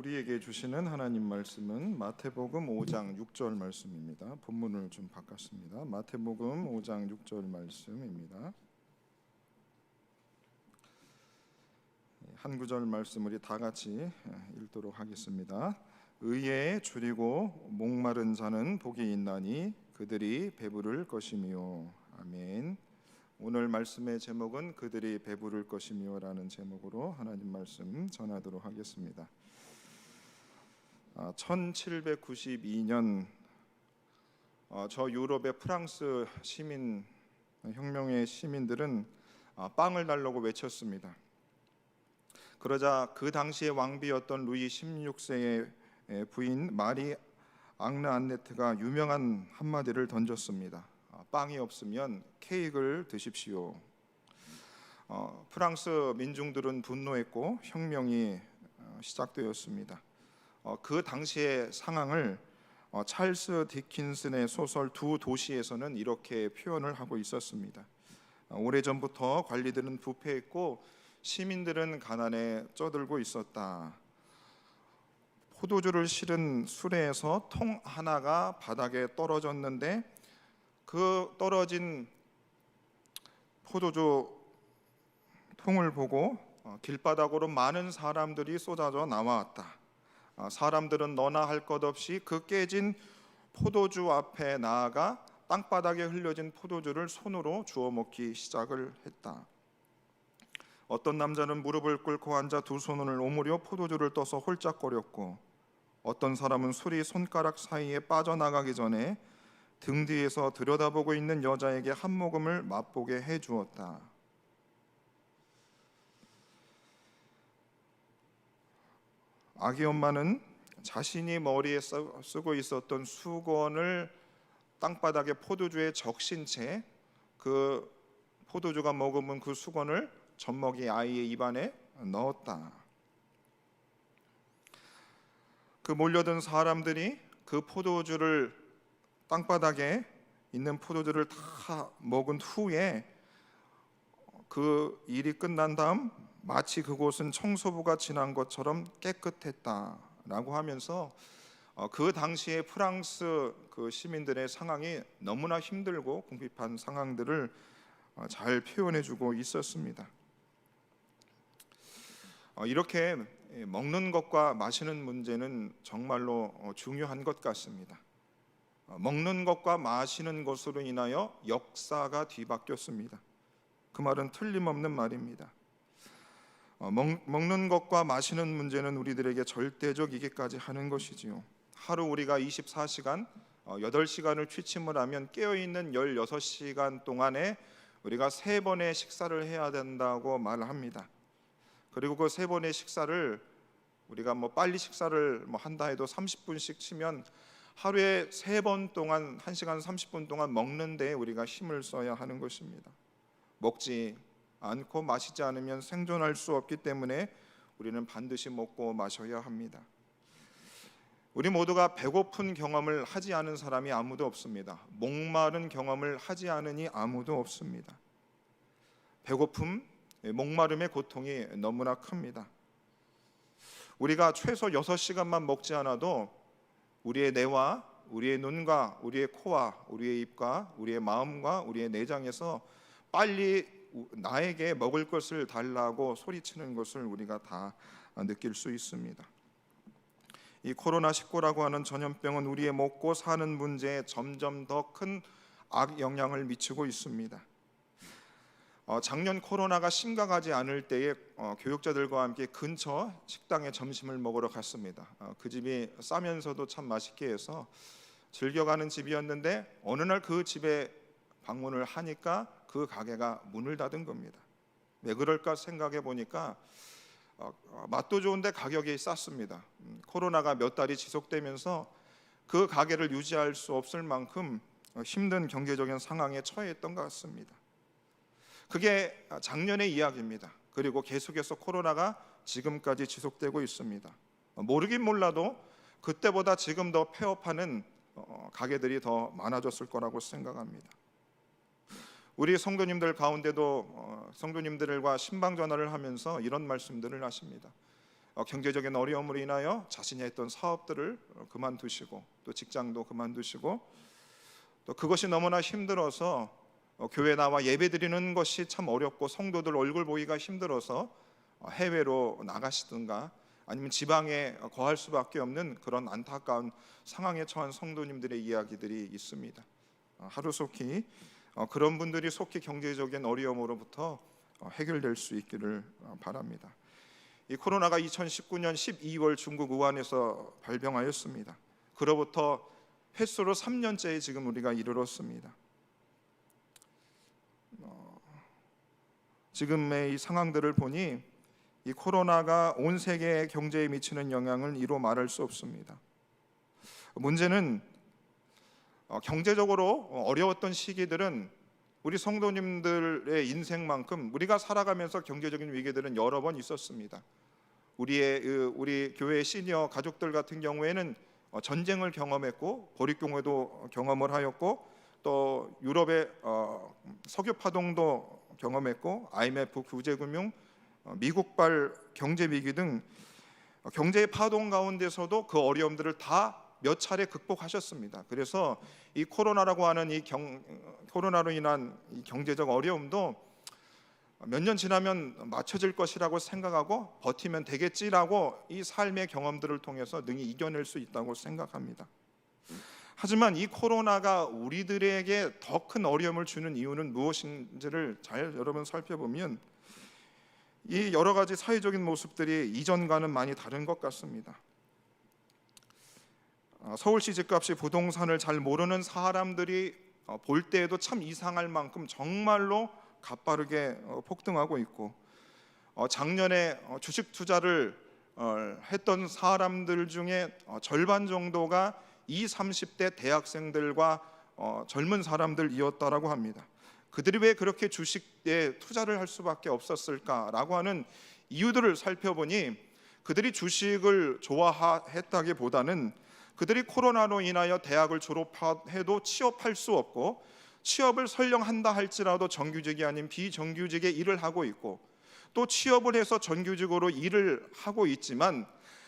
우리에게 주시는 하나님 말씀은 마태복음 5장 6절 말씀입니다. 본문을 좀 바꿨습니다. 마태복음 5장 6절 말씀입니다. 한 구절 말씀 우리 다 같이 읽도록 하겠습니다. 의에 줄이고 목마른 자는 복이 있나니 그들이 배부를 것이미요. 아멘. 오늘 말씀의 제목은 그들이 배부를 것이며라는 제목으로 하나님 말씀 전하도록 하겠습니다. 아, 1792년 어, 저 유럽의 프랑스 시민 혁명의 시민들은 아, 빵을 달라고 외쳤습니다. 그러자 그 당시의 왕비였던 루이 16세의 부인 마리 앙르 안네트가 유명한 한마디를 던졌습니다. 아, 빵이 없으면 케이크를 드십시오. 어, 프랑스 민중들은 분노했고 혁명이 어, 시작되었습니다. 어, 그 당시의 상황을 어, 찰스 디킨슨의 소설 두 도시에서는 이렇게 표현을 하고 있었습니다. 어, 오래전부터 관리들은 부패했고 시민들은 가난에 쪄들고 있었다. 포도주를 실은 수레에서 통 하나가 바닥에 떨어졌는데 그 떨어진 포도주 통을 보고 어, 길바닥으로 많은 사람들이 쏟아져 나왔다. 아, 사람들은 너나 할 것 없이 그 깨진 포도주 앞에 나아가 땅바닥에 흘려진 포도주를 손으로 주워 먹기 시작을 했다. 어떤 남자는 무릎을 꿇고 앉아 두 손을 오므려 포도주를 떠서 홀짝거렸고 어떤 사람은 술이 손가락 사이에 빠져나가기 전에 등 뒤에서 들여다보고 있는 여자에게 한 모금을 맛보게 해 주었다. 아기 엄마는 자신이 머리에 쓰- 쓰고 있었던 수건을 땅바닥에 포도주에 적신 채 그 포도주가 머금은 그 수건을 젖먹이 아이의 입안에 넣었다. 그 몰려든 사람들이 그 포도주를 땅바닥에 있는 포도주를 다 먹은 후에 그 일이 끝난 다음 마치 그곳은 청소부가 지난 것처럼 깨끗했다라고 하면서 어, 그 당시에 프랑스 그 시민들의 상황이 너무나 힘들고 궁핍한 상황들을 어, 잘 표현해주고 있었습니다. 어, 이렇게 먹는 것과 마시는 문제는 정말로 어, 중요한 것 같습니다. 어, 먹는 것과 마시는 것으로 인하여 역사가 뒤바뀌었습니다. 그 말은 틀림없는 말입니다. 어, 먹, 먹는 것과 마시는 문제는 우리들에게 절대적 이기까지 하는 것이지요. 하루 우리가 24시간, 어, 8시간을 취침을 하면 깨어 있는 16시간 동안에 우리가 세 번의 식사를 해야 된다고 말합니다. 그리고 그 세 번의 식사를 우리가 뭐 빨리 식사를 뭐 한다 해도 30분씩 치면 하루에 세 번 동안 1시간 30분 동안 먹는 데 우리가 힘을 써야 하는 것입니다. 먹지 않고 마시지 않으면 생존할 수 없기 때문에 우리는 반드시 먹고 마셔야 합니다. 우리 모두가 배고픈 경험을 하지 않은 사람이 아무도 없습니다. 목마른 경험을 하지 않으니 아무도 없습니다. 배고픔, 목마름의 고통이 너무나 큽니다. 우리가 최소 6시간만 먹지 않아도 우리의 뇌와 우리의 눈과 우리의 코와 우리의 입과 우리의 마음과 우리의 내장에서 빨리 나에게 먹을 것을 달라고 소리치는 것을 우리가 다 느낄 수 있습니다. 이 코로나 19라고 하는 전염병은 우리의 먹고 사는 문제에 점점 더 큰 악영향을 미치고 있습니다. 어, 작년 코로나가 심각하지 않을 때에 어, 교육자들과 함께 근처 식당에 점심을 먹으러 갔습니다. 어, 그 집이 싸면서도 참 맛있게 해서 즐겨가는 집이었는데 어느 날 그 집에 방문을 하니까 그 가게가 문을 닫은 겁니다. 왜 그럴까 생각해 보니까 어, 어, 맛도 좋은데 가격이 쌌습니다. 음, 코로나가 몇 달이 지속되면서 그 가게를 유지할 수 없을 만큼 어, 힘든 경제적인 상황에 처해있던 것 같습니다. 그게 작년의 이야기입니다. 그리고 계속해서 코로나가 지금까지 지속되고 있습니다. 어, 모르긴 몰라도 그때보다 지금 더 폐업하는 어, 가게들이 더 많아졌을 거라고 생각합니다. 우리 성도님들 가운데도 어, 성도님들과 신방 전화를 하면서 이런 말씀들을 하십니다. 어, 경제적인 어려움으로 인하여 자신이 했던 사업들을 어, 그만두시고 또 직장도 그만두시고 또 그것이 너무나 힘들어서 어, 교회 나와 예배 드리는 것이 참 어렵고 성도들 얼굴 보기가 힘들어서 어, 해외로 나가시든가 아니면 지방에 거할 수밖에 없는 그런 안타까운 상황에 처한 성도님들의 이야기들이 있습니다. 어, 하루속히 어, 그런 분들이 속히 경제적인 어려움으로부터 어, 해결될 수 있기를 어, 바랍니다. 이 코로나가 2019년 12월 중국 우한에서 발병하였습니다. 그로부터 횟수로 3년째에 지금 우리가 이르렀습니다. 어, 지금의 이 상황들을 보니 이 코로나가 온 세계 경제에 미치는 영향을 이로 말할 수 없습니다. 문제는 어, 경제적으로 어려웠던 시기들은 우리 성도님들의 인생만큼 우리가 살아가면서 경제적인 위기들은 여러 번 있었습니다. 우리의 그, 우리 교회 시니어 가족들 같은 경우에는 어, 전쟁을 경험했고 보릿경우에도 경험을 하였고 또 유럽의 어, 석유 파동도 경험했고 IMF 구제 금융 어, 미국발 경제 위기 등 어, 경제의 파동 가운데서도 그 어려움들을 다 몇 차례 극복하셨습니다. 그래서 이 코로나라고 하는 이 경, 코로나로 인한 이 경제적 어려움도 몇 년 지나면 맞춰질 것이라고 생각하고 버티면 되겠지라고 이 삶의 경험들을 통해서 능히 이겨낼 수 있다고 생각합니다. 하지만 이 코로나가 우리들에게 더 큰 어려움을 주는 이유는 무엇인지를 잘 여러분 살펴보면 이 여러 가지 사회적인 모습들이 이전과는 많이 다른 것 같습니다. 어, 서울시 집값이 부동산을 잘 모르는 사람들이 어, 볼 때에도 참 이상할 만큼 정말로 가파르게 어, 폭등하고 있고 어, 작년에 어, 주식 투자를 어, 했던 사람들 중에 어, 절반 정도가 20, 30대 대학생들과 어, 젊은 사람들이었다라고 합니다. 그들이 왜 그렇게 주식에 투자를 할 수밖에 없었을까라고 하는 이유들을 살펴보니 그들이 주식을 좋아했다기보다는 그들이 코로나로 인하여 대학을 졸업해도 취업할 수 없고 취업을 설령 한다 할지라도 정규직이 아닌 비정규직의 일을 하고 있고 또 취업을 해서 정규직으로 일을 하고 있지만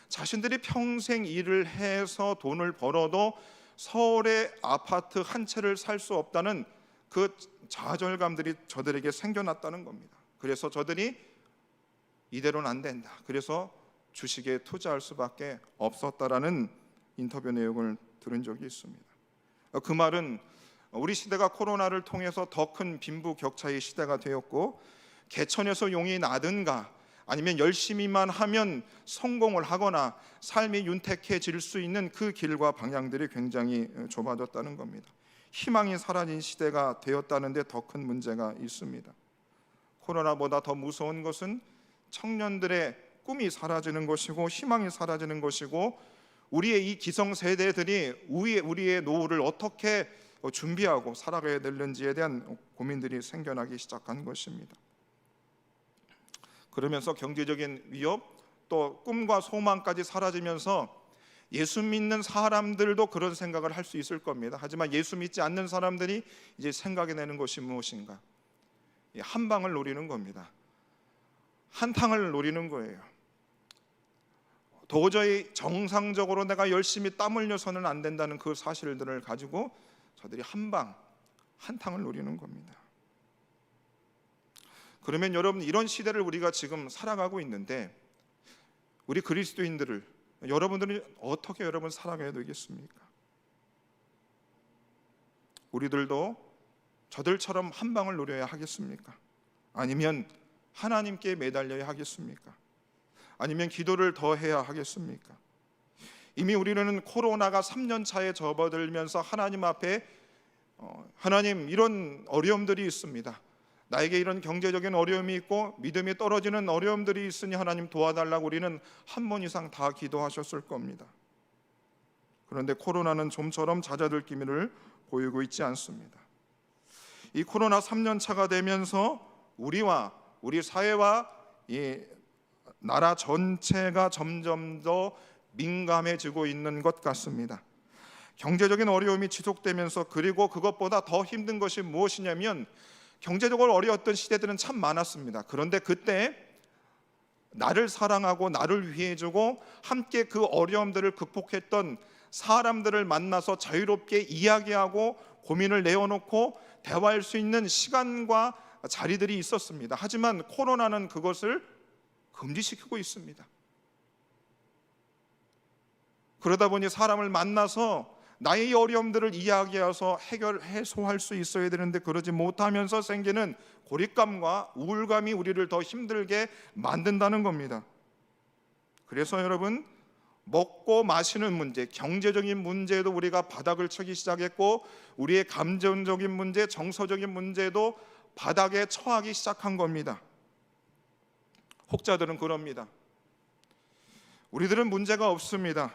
자신들이 평생 일을 해서 돈을 벌어도 서울의 아파트 한 채를 살 수 없다는 그 좌절감들이 저들에게 생겨났다는 겁니다. 그래서 저들이 이대로는 안 된다. 그래서 주식에 투자할 수밖에 없었다라는 인터뷰 내용을 들은 적이 있습니다. 어, 그 말은 우리 시대가 코로나를 통해서 더 큰 빈부 격차의 시대가 되었고 개천에서 용이 나든가 아니면 열심히만 하면 성공을 하거나 삶이 윤택해질 수 있는 그 길과 방향들이 굉장히 좁아졌다는 겁니다. 희망이 사라진 시대가 되었다는데 더 큰 문제가 있습니다. 코로나보다 더 무서운 것은 청년들의 꿈이 사라지는 것이고 희망이 사라지는 것이고 우리의 이 기성 세대들이 우리의, 우리의 노후를 어떻게 준비하고 살아가야 되는지에 대한 고민들이 생겨나기 시작한 것입니다. 그러면서 경제적인 위협 또 꿈과 소망까지 사라지면서 예수 믿는 사람들도 그런 생각을 할 수 있을 겁니다. 하지만 예수 믿지 않는 사람들이 이제 생각해 내는 것이 무엇인가? 한 방을 노리는 겁니다. 한탕을 노리는 거예요. 도저히 정상적으로 내가 열심히 땀 흘려서는 안 된다는 그 사실들을 가지고 저들이 한 방, 한탕을 노리는 겁니다. 그러면 여러분 이런 시대를 우리가 지금 살아가고 있는데 우리 그리스도인들을 여러분들은 어떻게 여러분 살아가야 되겠습니까? 우리들도 저들처럼 한 방을 노려야 하겠습니까? 아니면 하나님께 매달려야 하겠습니까? 아니면 기도를 더 해야 하겠습니까? 이미 우리는 코로나가 3년 차에 접어들면서 하나님 앞에 어, 하나님 이런 어려움들이 있습니다. 나에게 이런 경제적인 어려움이 있고 믿음이 떨어지는 어려움들이 있으니 하나님 도와달라고 우리는 한 번 이상 다 기도하셨을 겁니다. 그런데 코로나는 좀처럼 잦아들 기미를 보이고 있지 않습니다. 이 코로나 3년 차가 되면서 우리와 우리 사회와 이 나라 전체가 점점 더 민감해지고 있는 것 같습니다. 경제적인 어려움이 지속되면서 그리고 그것보다 더 힘든 것이 무엇이냐면 경제적으로 어려웠던 시대들은 참 많았습니다. 그런데 그때 나를 사랑하고 나를 위해주고 함께 그 어려움들을 극복했던 사람들을 만나서 자유롭게 이야기하고 고민을 내어놓고 대화할 수 있는 시간과 자리들이 있었습니다. 하지만 코로나는 그것을 금지시키고 있습니다. 그러다 보니 사람을 만나서 나의 어려움들을 이야기해서 해결 해소할 수 있어야 되는데 그러지 못하면서 생기는 고립감과 우울감이 우리를 더 힘들게 만든다는 겁니다. 그래서 여러분 먹고 마시는 문제, 경제적인 문제도 우리가 바닥을 쳐기 시작했고 우리의 감정적인 문제, 정서적인 문제도 바닥에 처하기 시작한 겁니다. 혹자들은 그럽니다. 우리들은 문제가 없습니다.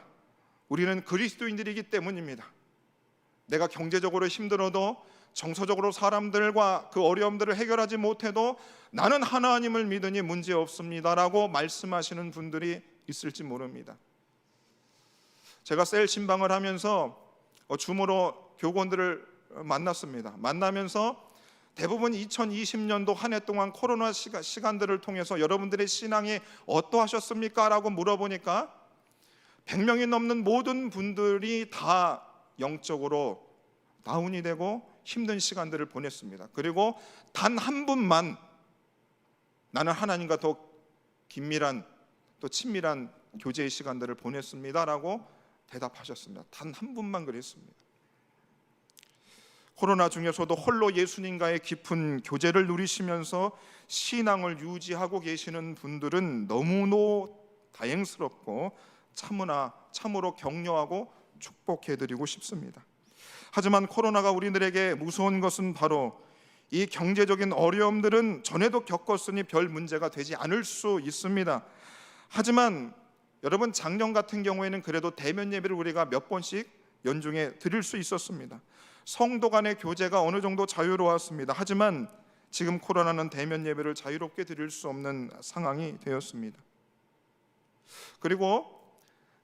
우리는 그리스도인들이기 때문입니다. 내가 경제적으로 힘들어도 정서적으로 사람들과 그 어려움들을 해결하지 못해도 나는 하나님을 믿으니 문제 없습니다라고 말씀하시는 분들이 있을지 모릅니다. 제가 셀 신방을 하면서 어, 줌으로 교건들을 만났습니다. 만나면서 대부분 2020년도 한 해 동안 코로나 시간, 시간들을 통해서 여러분들의 신앙이 어떠하셨습니까? 라고 물어보니까 100명이 넘는 모든 분들이 다 영적으로 다운이 되고 힘든 시간들을 보냈습니다. 그리고 단 한 분만 나는 하나님과 더 긴밀한 또 친밀한 교제의 시간들을 보냈습니다라고 대답하셨습니다. 단 한 분만 그랬습니다. 코로나 중에서도 홀로 예수님과의 깊은 교제를 누리시면서 신앙을 유지하고 계시는 분들은 너무도 다행스럽고 참으나 참으로 격려하고 축복해 드리고 싶습니다. 하지만 코로나가 우리들에게 무서운 것은 바로 이 경제적인 어려움들은 전에도 겪었으니 별 문제가 되지 않을 수 있습니다. 하지만 여러분 작년 같은 경우에는 그래도 대면 예배를 우리가 몇 번씩 연중에 드릴 수 있었습니다. 성도 간의 교제가 어느 정도 자유로웠습니다. 하지만 지금 코로나는 대면 예배를 자유롭게 드릴 수 없는 상황이 되었습니다. 그리고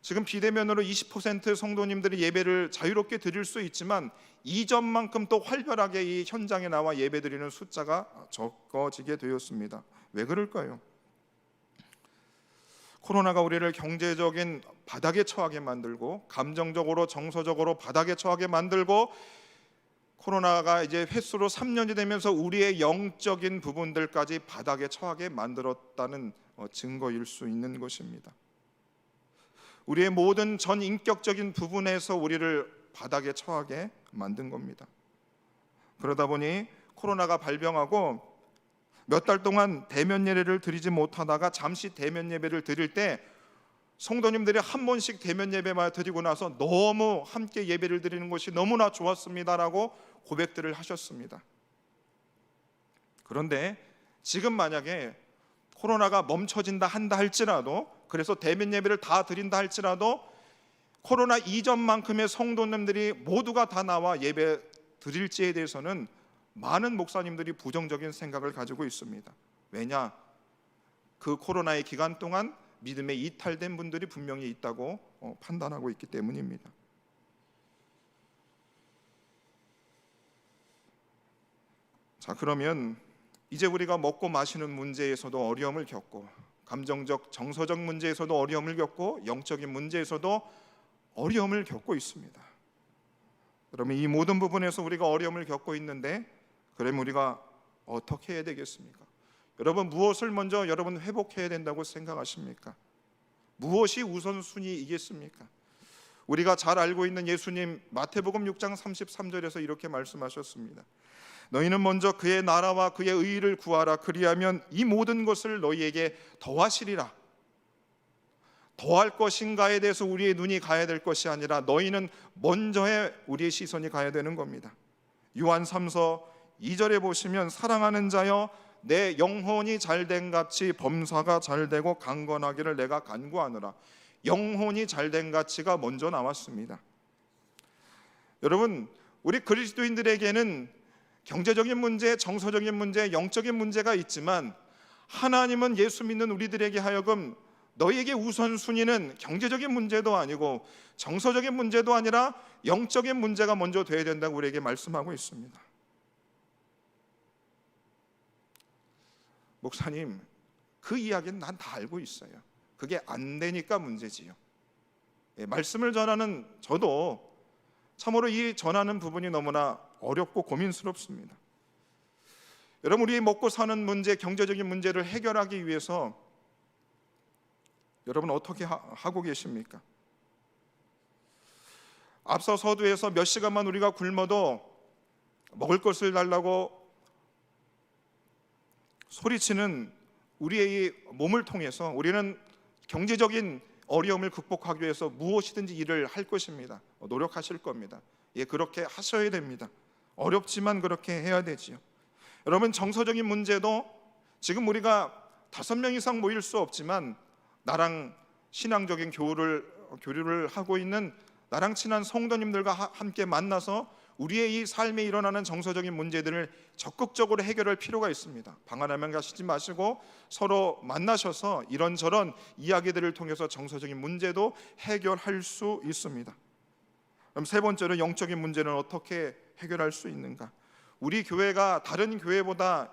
지금 비대면으로 20% 성도님들이 예배를 자유롭게 드릴 수 있지만 이전만큼 또 활발하게 이 현장에 나와 예배 드리는 숫자가 적어지게 되었습니다. 왜 그럴까요? 코로나가 우리를 경제적인 바닥에 처하게 만들고 감정적으로 정서적으로 바닥에 처하게 만들고 코로나가 이제 횟수로 3년이 되면서 우리의 영적인 부분들까지 바닥에 처하게 만들었다는 어, 증거일 수 있는 것입니다. 우리의 모든 전 인격적인 부분에서 우리를 바닥에 처하게 만든 겁니다. 그러다 보니 코로나가 발병하고 몇 달 동안 대면 예배를 드리지 못하다가 잠시 대면 예배를 드릴 때 성도님들이 한 번씩 대면 예배만 드리고 나서 너무 함께 예배를 드리는 것이 너무나 좋았습니다라고 고백들을 하셨습니다. 그런데 지금 만약에 코로나가 멈춰진다 한다 할지라도 그래서 대면 예배를 다 드린다 할지라도 코로나 이전만큼의 성도님들이 모두가 다 나와 예배 드릴지에 대해서는 많은 목사님들이 부정적인 생각을 가지고 있습니다. 왜냐? 그 코로나의 기간 동안 믿음에 이탈된 분들이 분명히 있다고 어, 판단하고 있기 때문입니다. 자, 그러면 이제 우리가 먹고 마시는 문제에서도 어려움을 겪고 감정적, 정서적 문제에서도 어려움을 겪고 영적인 문제에서도 어려움을 겪고 있습니다. 그러면 이 모든 부분에서 우리가 어려움을 겪고 있는데 그러면 우리가 어떻게 해야 되겠습니까? 여러분 무엇을 먼저 여러분 회복해야 된다고 생각하십니까? 무엇이 우선순위이겠습니까? 우리가 잘 알고 있는 예수님 마태복음 6장 33절에서 이렇게 말씀하셨습니다. 너희는 먼저 그의 나라와 그의 의를 구하라 그리하면 이 모든 것을 너희에게 더하시리라. 더할 것인가에 대해서 우리의 눈이 가야 될 것이 아니라 너희는 먼저에 우리의 시선이 가야 되는 겁니다. 요한 3서 2절에 보시면 사랑하는 자여 내 영혼이 잘된 같이 범사가 잘되고 강건하기를 내가 간구하노라. 영혼이 잘된 가치가 먼저 나왔습니다. 여러분, 우리 그리스도인들에게는 경제적인 문제, 정서적인 문제, 영적인 문제가 있지만 하나님은 예수 믿는 우리들에게 하여금 너희에게 우선순위는 경제적인 문제도 아니고 정서적인 문제도 아니라 영적인 문제가 먼저 돼야 된다고 우리에게 말씀하고 있습니다. 목사님, 그 이야기는 난 다 알고 있어요. 그게 안 되니까 문제지요. 예, 말씀을 전하는 저도 참으로 이 전하는 부분이 너무나 어렵고 고민스럽습니다. 여러분 우리 먹고 사는 문제, 경제적인 문제를 해결하기 위해서 여러분 어떻게 하, 하고 계십니까? 앞서 서두에서 몇 시간만 우리가 굶어도 먹을 것을 달라고 소리치는 우리의 이 몸을 통해서 우리는 경제적인 어려움을 극복하기 위해서 무엇이든지 일을 할 것입니다. 노력하실 겁니다. 예, 그렇게 하셔야 됩니다. 어렵지만 그렇게 해야 되지요. 여러분 정서적인 문제도 지금 우리가 다섯 명 이상 모일 수 없지만 나랑 신앙적인 교류를 교류를 하고 있는 나랑 친한 성도님들과 하- 함께 만나서 우리의 이 삶에 일어나는 정서적인 문제들을 적극적으로 해결할 필요가 있습니다. 방 하나만 가시지 마시고 서로 만나셔서 이런저런 이야기들을 통해서 정서적인 문제도 해결할 수 있습니다. 그럼 세 번째로 영적인 문제는 어떻게 해결할 수 있는가? 우리 교회가 다른 교회보다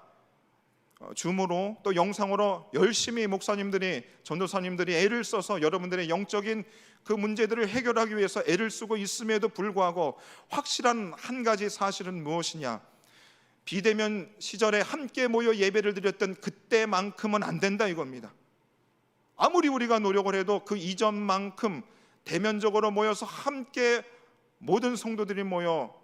어, 줌으로 또 영상으로 열심히 목사님들이 전도사님들이 애를 써서 여러분들의 영적인 그 문제들을 해결하기 위해서 애를 쓰고 있음에도 불구하고 확실한 한 가지 사실은 무엇이냐? 비대면 시절에 함께 모여 예배를 드렸던 그때만큼은 안 된다 이겁니다. 아무리 우리가 노력을 해도 그 이전만큼 대면적으로 모여서 함께 모든 성도들이 모여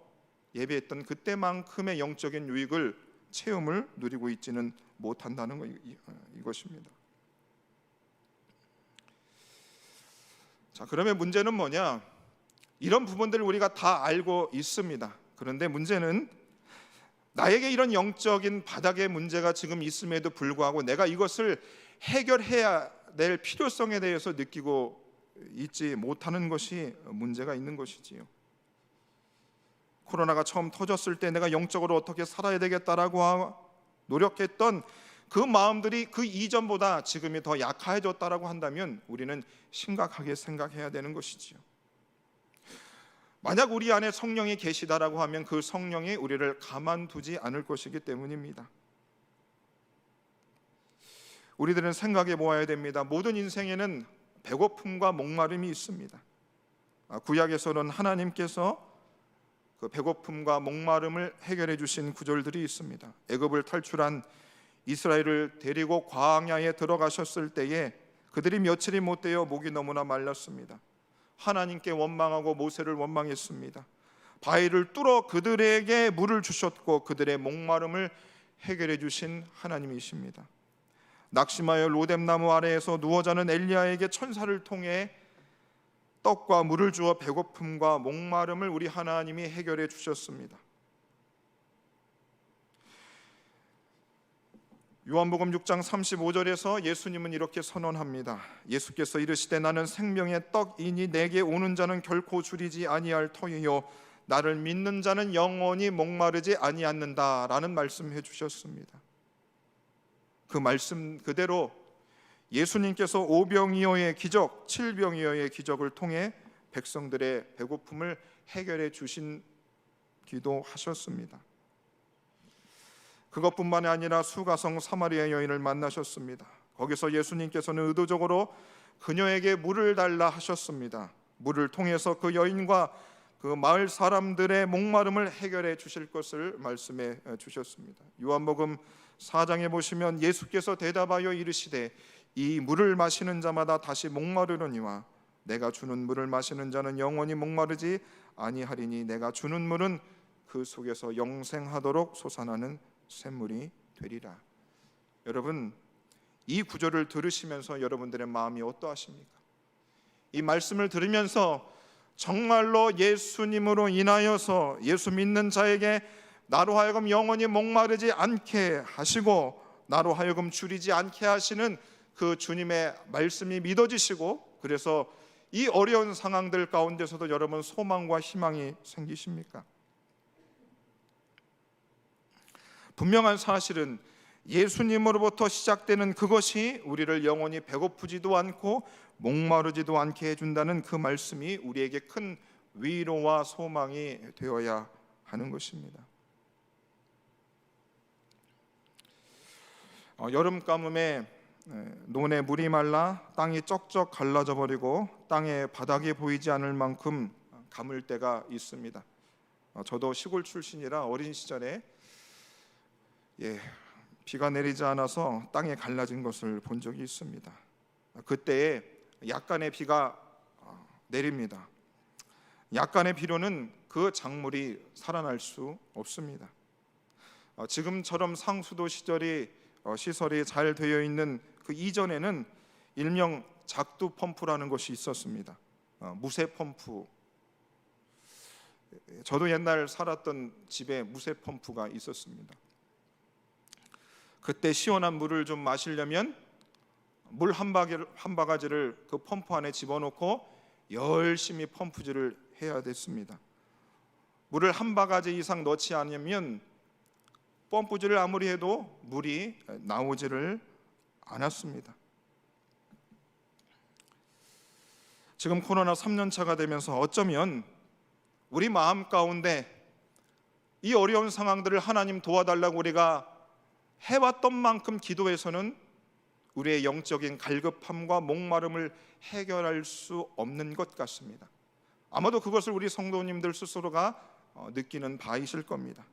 예배했던 그때만큼의 영적인 유익을 체험을 누리고 있지는 못한다는 이- 이것입니다. 자, 그러면 문제는 뭐냐? 이런 부분들을 우리가 다 알고 있습니다. 그런데 문제는 나에게 이런 영적인 바닥의 문제가 지금 있음에도 불구하고 내가 이것을 해결해야 될 필요성에 대해서 느끼고 있지 못하는 것이 문제가 있는 것이지요. 코로나가 처음 터졌을 때 내가 영적으로 어떻게 살아야 되겠다라고 하- 노력했던 그 마음들이 그 이전보다 지금이 더 약해졌다라고 한다면 우리는 심각하게 생각해야 되는 것이지요. 만약 우리 안에 성령이 계시다라고 하면 그 성령이 우리를 가만두지 않을 것이기 때문입니다. 우리들은 생각해 보아야 됩니다. 모든 인생에는 배고픔과 목마름이 있습니다. 아, 구약에서는 하나님께서 그 배고픔과 목마름을 해결해 주신 구절들이 있습니다. 애굽을 탈출한 이스라엘을 데리고 광야에 들어가셨을 때에 그들이 며칠이 못 되어 목이 너무나 말랐습니다. 하나님께 원망하고 모세를 원망했습니다. 바위를 뚫어 그들에게 물을 주셨고 그들의 목마름을 해결해 주신 하나님이십니다. 낙심하여 로뎀나무 아래에서 누워 자는 엘리야에게 천사를 통해 떡과 물을 주어 배고픔과 목마름을 우리 하나님이 해결해 주셨습니다. 요한복음 6장 35절에서 예수님은 이렇게 선언합니다. 예수께서 이르시되 나는 생명의 떡이니 내게 오는 자는 결코 줄이지 아니할 터이요 나를 믿는 자는 영원히 목마르지 아니하는다라는 말씀해 주셨습니다. 그 말씀 그대로 예수님께서 오병이어의 기적, 칠병이어의 기적을 통해 백성들의 배고픔을 해결해 주신 기도하셨습니다. 그것뿐만이 아니라 수가성 사마리아 여인을 만나셨습니다. 거기서 예수님께서는 의도적으로 그녀에게 물을 달라 하셨습니다. 물을 통해서 그 여인과 그 마을 사람들의 목마름을 해결해 주실 것을 말씀해 주셨습니다. 요한복음 4장에 보시면 예수께서 대답하여 이르시되 이 물을 마시는 자마다 다시 목마르려니와 내가 주는 물을 마시는 자는 영원히 목마르지 아니하리니 내가 주는 물은 그 속에서 영생하도록 솟아나는 샘물이 되리라. 여러분 이 구절을 들으시면서 여러분들의 마음이 어떠하십니까? 이 말씀을 들으면서 정말로 예수님으로 인하여서 예수 믿는 자에게 나로 하여금 영원히 목마르지 않게 하시고 나로 하여금 줄이지 않게 하시는 그 주님의 말씀이 믿어지시고 그래서 이 어려운 상황들 가운데서도 여러분 소망과 희망이 생기십니까? 분명한 사실은 예수님으로부터 시작되는 그것이 우리를 영원히 배고프지도 않고 목마르지도 않게 해준다는 그 말씀이 우리에게 큰 위로와 소망이 되어야 하는 것입니다. 어, 여름 가뭄에 에, 논에 물이 말라 땅이 쩍쩍 갈라져 버리고 땅에 바닥이 보이지 않을 만큼 가물 때가 있습니다. 어, 저도 시골 출신이라 어린 시절에 예, 비가 내리지 않아서 땅에 갈라진 것을 본 적이 있습니다. 그때에 약간의 비가 어, 내립니다. 약간의 비료는 그 작물이 살아날 수 없습니다. 어, 지금처럼 상수도 시절이 어, 시설이 잘 되어 있는 그 이전에는 일명 작두 펌프라는 것이 있었습니다. 어, 무쇠 펌프. 저도 옛날 살았던 집에 무쇠 펌프가 있었습니다. 그때 시원한 물을 좀 마시려면 물 한 바가지를, 그 펌프 안에 집어넣고 열심히 펌프질을 해야 됐습니다. 물을 한 바가지 이상 넣지 않으면 펌프질을 아무리 해도 물이 나오지를 않았습니다. 지금 코로나 3년 차가 되면서 어쩌면 우리 마음 가운데 이 어려운 상황들을 하나님 도와달라고 우리가 해왔던 만큼 기도해서는 우리의 영적인 갈급함과 목마름을 해결할 수 없는 것 같습니다. 아마도 그것을 우리 성도님들 스스로가 어, 느끼는 바이실 겁니다.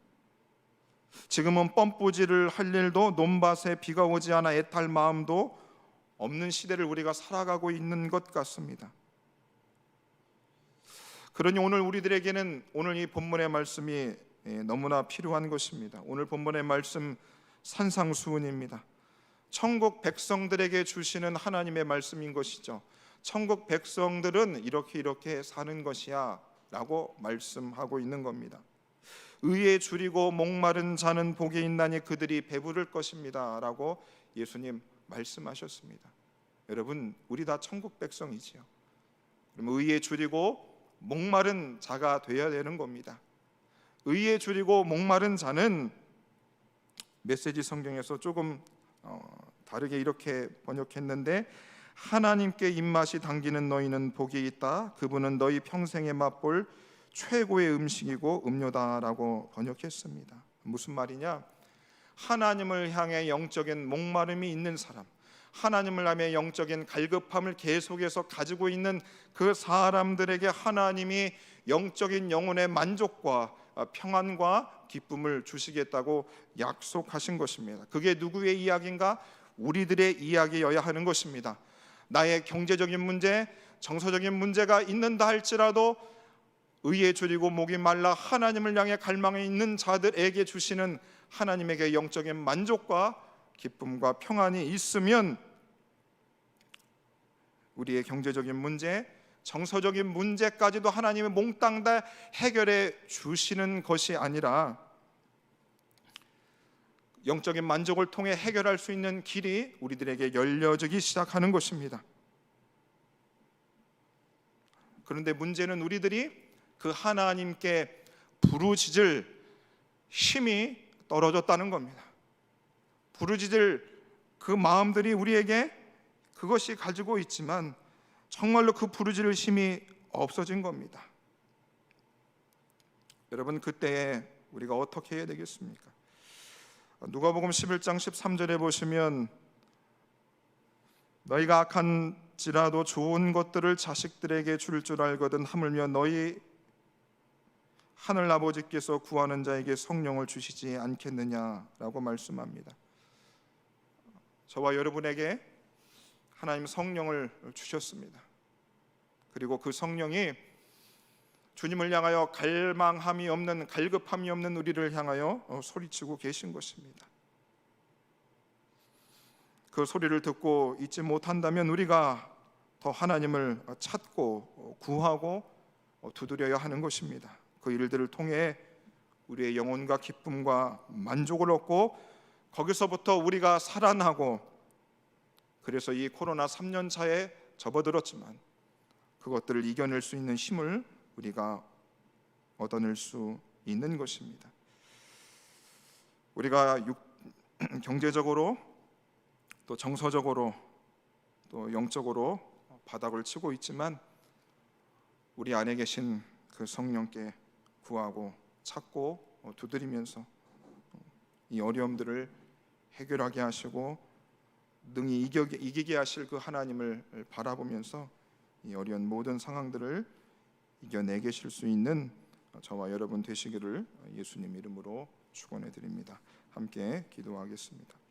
지금은 펌프질을 할 일도 논밭에 비가 오지 않아 애탈 마음도 없는 시대를 우리가 살아가고 있는 것 같습니다. 그러니 오늘 우리들에게는 오늘 이 본문의 말씀이 예, 너무나 필요한 것입니다. 오늘 본문의 말씀 산상수훈입니다. 천국 백성들에게 주시는 하나님의 말씀인 것이죠. 천국 백성들은 이렇게 이렇게 사는 것이야라고 말씀하고 있는 겁니다. 의에 줄이고 목마른 자는 복이 있나니 그들이 배부를 것입니다라고 예수님 말씀하셨습니다. 여러분, 우리 다 천국 백성이지요. 그럼 의에 줄이고 목마른 자가 되어야 되는 겁니다. 의에 줄이고 목마른 자는 메시지 성경에서 조금 어, 다르게 이렇게 번역했는데 하나님께 입맛이 당기는 너희는 복이 있다. 그분은 너희 평생에 맛볼 최고의 음식이고 음료다라고 번역했습니다. 무슨 말이냐? 하나님을 향해 영적인 목마름이 있는 사람, 하나님을 향해 영적인 갈급함을 계속해서 가지고 있는 그 사람들에게 하나님이 영적인 영혼의 만족과 평안과 기쁨을 주시겠다고 약속하신 것입니다. 그게 누구의 이야기인가? 우리들의 이야기여야 하는 것입니다. 나의 경제적인 문제, 정서적인 문제가 있는다 할지라도 의에 줄이고 목이 말라 하나님을 향해 갈망에 있는 자들에게 주시는 하나님에게 영적인 만족과 기쁨과 평안이 있으면 우리의 경제적인 문제, 정서적인 문제까지도 하나님의 몽땅 다 해결해 주시는 것이 아니라 영적인 만족을 통해 해결할 수 있는 길이 우리들에게 열려지기 시작하는 것입니다. 그런데 문제는 우리들이 그 하나님께 부르짖을 힘이 떨어졌다는 겁니다. 부르짖을 그 마음들이 우리에게 그것이 가지고 있지만 정말로 그 부르짖을 힘이 없어진 겁니다. 여러분 그때에 우리가 어떻게 해야 되겠습니까? 누가복음 11장 13절에 보시면 너희가 악한지라도 좋은 것들을 자식들에게 줄 줄 알거든 하물며 너희 하늘 아버지께서 구하는 자에게 성령을 주시지 않겠느냐라고 말씀합니다. 저와 여러분에게 하나님 성령을 주셨습니다. 그리고 그 성령이 주님을 향하여 갈망함이 없는 갈급함이 없는 우리를 향하여 어, 소리치고 계신 것입니다. 그 소리를 듣고 있지 못한다면 우리가 더 하나님을 찾고 어, 구하고 어, 두드려야 하는 것입니다. 그 일들을 통해 우리의 영혼과 기쁨과 만족을 얻고 거기서부터 우리가 살아나고 그래서 이 코로나 3년 차에 접어들었지만 그것들을 이겨낼 수 있는 힘을 우리가 얻어낼 수 있는 것입니다. 우리가 육, 경제적으로 또 정서적으로 또 영적으로 바닥을 치고 있지만 우리 안에 계신 그 성령께 구하고 찾고 두드리면서 이 어려움들을 해결하게 하시고 능히 이기게 하실 그 하나님을 바라보면서 이 어려운 모든 상황들을 이겨내계실 수 있는 저와 여러분 되시기를 예수님 이름으로 축원해 드립니다. 함께 기도하겠습니다.